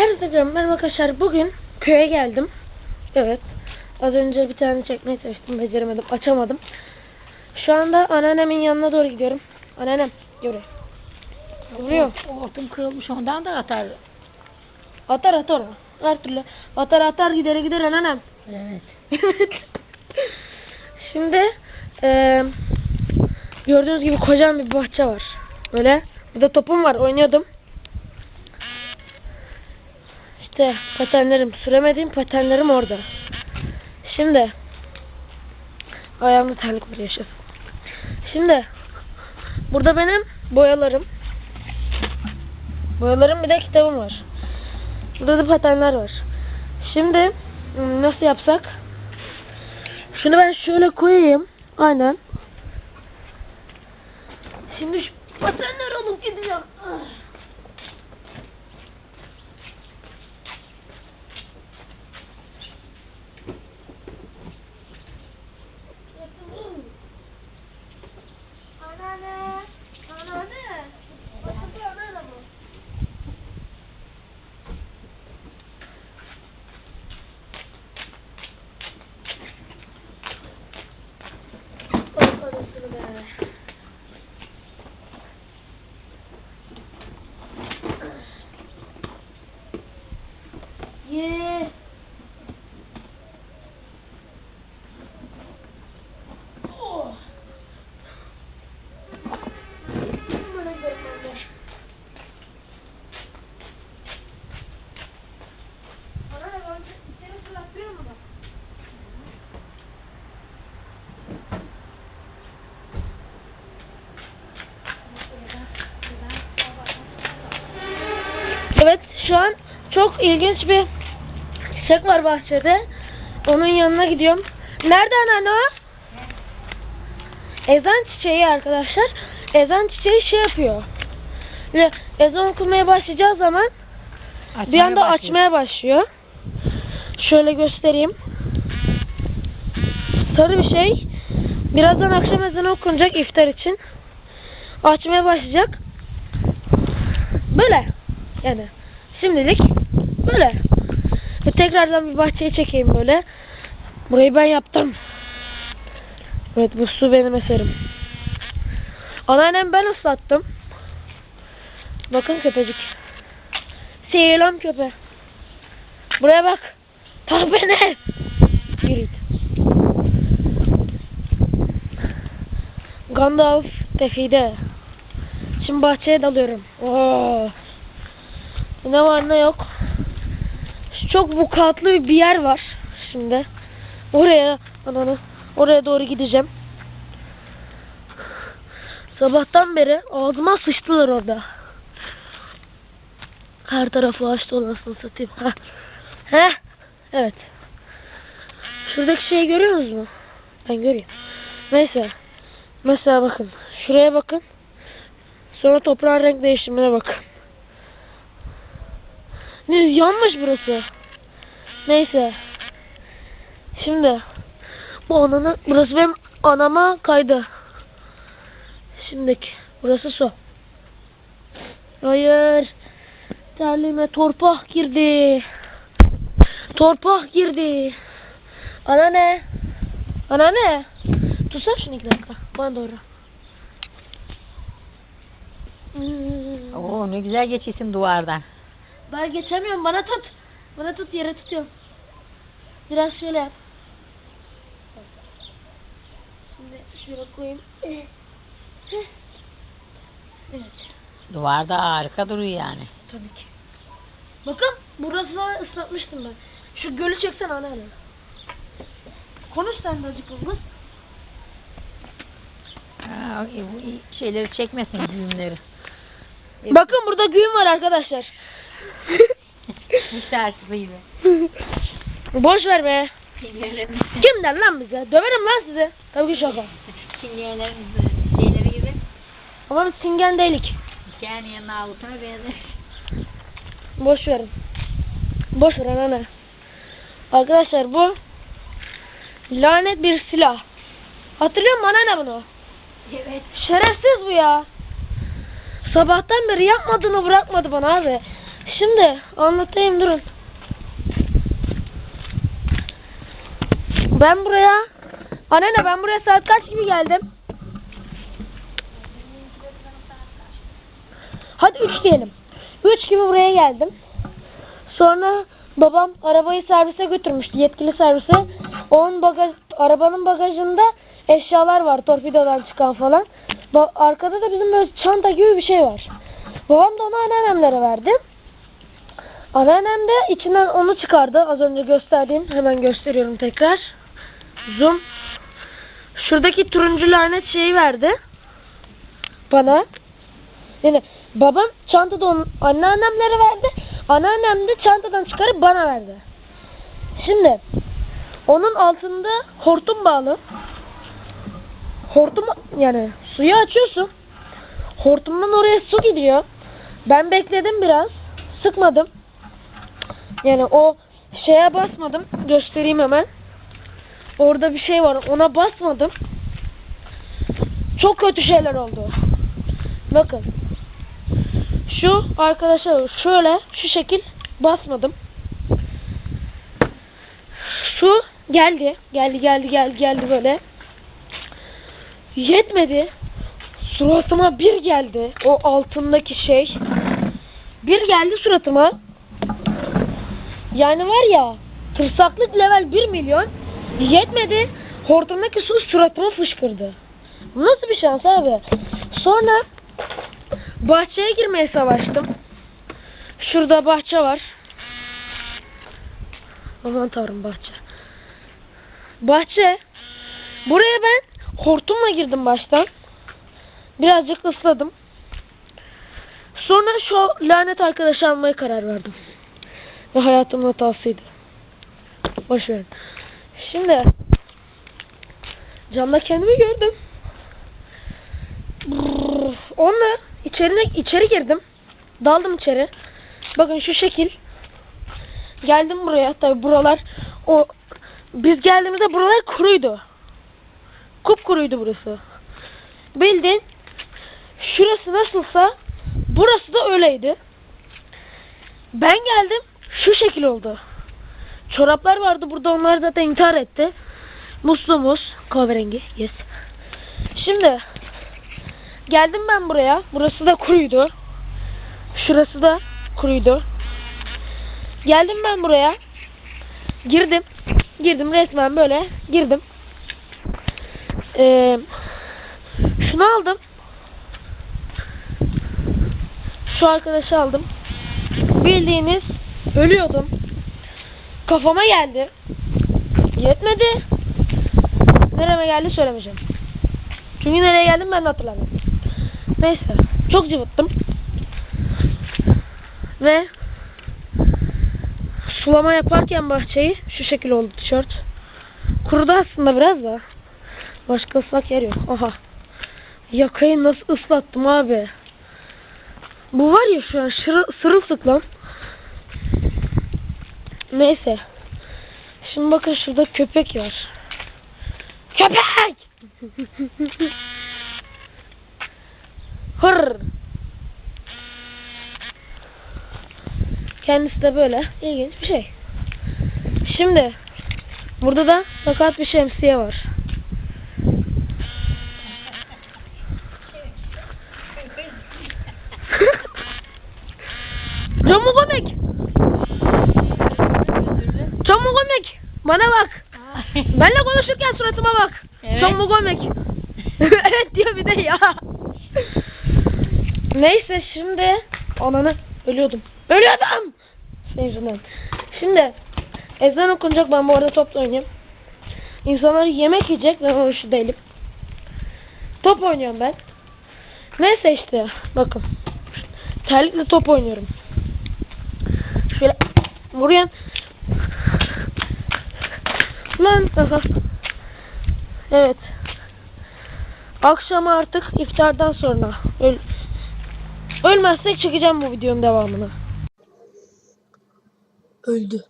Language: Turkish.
Herkese merhaba arkadaşlar. Bugün köye geldim. Evet. Az önce bir tane çekmeye çalıştım. Beceremedim. Açamadım. Şu anda anneannemin yanına doğru gidiyorum. Anneannem. Buraya. Vuruyor. Hortum kırılmış ondan da atar. Atar atar. Her türlü. Atar atar gider gider anneannem. Evet. Evet. Şimdi eee gördüğünüz gibi kocaman bir bahçe var. Böyle. Burada topum var. Oynuyordum. İşte patenlerim. Süremediğim patenlerim orada. Şimdi ayağımda terlik var yaşasın. Şimdi burada benim boyalarım. Boyalarım bir de kitabım var. Burada da patenler var. Şimdi hmm, nasıl yapsak? Şunu ben şöyle koyayım. Aynen. Şimdi şu patenler alıp gideceğim. Ah. Anneanne. Anneanne. Bakın anneanne bu. Bak anasını be. Ye. Oh. Böyle gidelim ben de. Anneanne, ben seni fırlatıyorum mu bak? Evet şu an çok ilginç bir çiçek var bahçede. Onun yanına gidiyorum. Nerede anneanne o? Ezan çiçeği arkadaşlar. Ezan çiçeği şey yapıyor. Ve ezan okumaya başlayacağı zaman bir anda açmaya başlıyor. Şöyle göstereyim. Sarı bir şey. Birazdan akşam ezanı okunacak iftar için. Açmaya başlayacak. Böyle. Yani şimdilik böyle. Ve tekrardan bir bahçeye çekeyim böyle. Burayı ben yaptım. Evet bu su benim eserim. Anneannem ben ıslattım. Bakın köpecik. Selam köpe. Buraya bak. Tak beni. Yürü. Gandalf tefide. Şimdi bahçeye dalıyorum. Oo. Ne var ne yok. Çok vukuatlı bir yer var şimdi. Oraya ananı oraya doğru gideceğim. Sabahtan beri ağzıma sıçtılar orada. Her tarafı açtı olasını satayım. Heh. Heh. Evet. Şuradaki şeyi görüyor musunuz mu? Ben görüyorum. Neyse. Mesela bakın. Şuraya bakın. Sonra toprağın renk değişimine bakın. Ne yanmış burası. Neyse. Şimdi bu ananı burası benim anama kaydı. Şimdiki burası su. Hayır. Terliğime torpah girdi. Torpah girdi. Ana ne? Ana ne? Tutsana şunu iki dakika. Bana doğru. Oo ne güzel geçiyorsun duvardan. Ben geçemiyorum. Bana tut. Bana tut. Yere tutuyorum. Biraz şöyle yap. Şimdi şöyle koyayım. Evet. Duvarda harika duruyor yani. Tabii ki. Bakın. Burası da ıslatmıştım ben. Şu gölü çeksene anneanne. Konuş sen de azıcık kız. Ha, e, şeyleri çekmesin düğümleri. Bakın burada gün var arkadaşlar. Tersi gibi. Boş ver be. Kim der lan bize? Döverim lan sizi. Tabii ki şaka. Çingenelerimiz şeyleri gibi. Ama biz singen değilik. Hikayenin yanına avutana benzer. Boş verin. Boş ver anne. Arkadaşlar bu lanet bir silah. Hatırlıyor musun anne bunu? Evet. Şerefsiz bu ya. Sabahtan beri yapmadığını bırakmadı bana abi. Şimdi anlatayım durun. Ben buraya Anne ben buraya saat kaç gibi geldim? Hadi 3 diyelim. 3 gibi buraya geldim. Sonra babam arabayı servise götürmüştü. Yetkili servise. Onun bagaj, arabanın bagajında eşyalar var. Torpidodan çıkan falan. Arkada da bizim böyle çanta gibi bir şey var. Babam da onu anneannemlere verdi. Anneannem de içinden onu çıkardı. Az önce gösterdiğim. Hemen gösteriyorum tekrar. Zoom. Şuradaki turuncu lanet şeyi verdi. Bana. Yani babam çantada onun anneannemlere verdi. Anneannem de çantadan çıkarıp bana verdi. Şimdi onun altında hortum bağlı. Hortum yani suyu açıyorsun. Hortumdan oraya su gidiyor. Ben bekledim biraz. Sıkmadım. Yani o şeye basmadım. Göstereyim hemen. Orada bir şey var. Ona basmadım. Çok kötü şeyler oldu. Bakın. Şu arkadaşlar şöyle şu şekil basmadım. Su geldi. Geldi geldi geldi geldi böyle. Yetmedi. Suratıma bir geldi. O altındaki şey. Bir geldi suratıma. Yani var ya tırsaklık level 1 milyon. Yetmedi. Hortumdaki su suratıma fışkırdı. Bu nasıl bir şans abi? Sonra bahçeye girmeye savaştım. Şurada bahçe var. Aman tanrım bahçe. Bahçe. Buraya ben hortumla girdim baştan. Birazcık ısladım. Sonra şu lanet arkadaşı almaya karar verdim. Ve hayatımın hatasıydı. Boş verin. Şimdi camda kendimi gördüm. Brrr, Onunla içerine içeri girdim. Daldım içeri. Bakın şu şekil. Geldim buraya. Tabi buralar o biz geldiğimizde buralar kuruydu. Kupkuruydu burası. Bildin şurası nasılsa burası da öyleydi. Ben geldim şu şekil oldu. Çoraplar vardı burada onlar zaten intihar etti. Musluğumuz kahverengi yes. Şimdi geldim ben buraya. Burası da kuruydu. Şurası da kuruydu. Geldim ben buraya. Girdim. Girdim resmen böyle girdim. Ee, şunu aldım. Şu arkadaşı aldım. Bildiğiniz ölüyordum. Kafama geldi. Yetmedi. Nereme geldi söylemeyeceğim. Çünkü nereye geldim ben de hatırlamıyorum. Neyse. Çok cıvıttım. Ve sulama yaparken bahçeyi şu şekil oldu tişört. Kurudu aslında biraz da. Başka ıslak yer yok. Aha. Yakayı nasıl ıslattım abi. Bu var ya şu an sırılsıklam. Neyse. Şimdi bakın şurada köpek var. Köpek! Hır. Kendisi de böyle ilginç bir şey. Şimdi burada da sakat bir şemsiye var. Çamur komik. Bana bak. Benle konuşurken suratıma bak. Evet. Çamur komik. evet diyor bir de ya. Neyse şimdi ananı ölüyordum. Ölüyordum. Senin yüzünden. Şimdi ezan okunacak ben bu arada topla oynayayım. İnsanlar yemek yiyecek ben o işi değilim. Top oynuyorum ben. Neyse işte bakın. Terlikle top oynuyorum. Şöyle vuruyorsun. Lan. Evet. Akşam artık iftardan sonra öl ölmezsek çekeceğim bu videonun devamını. Öldü.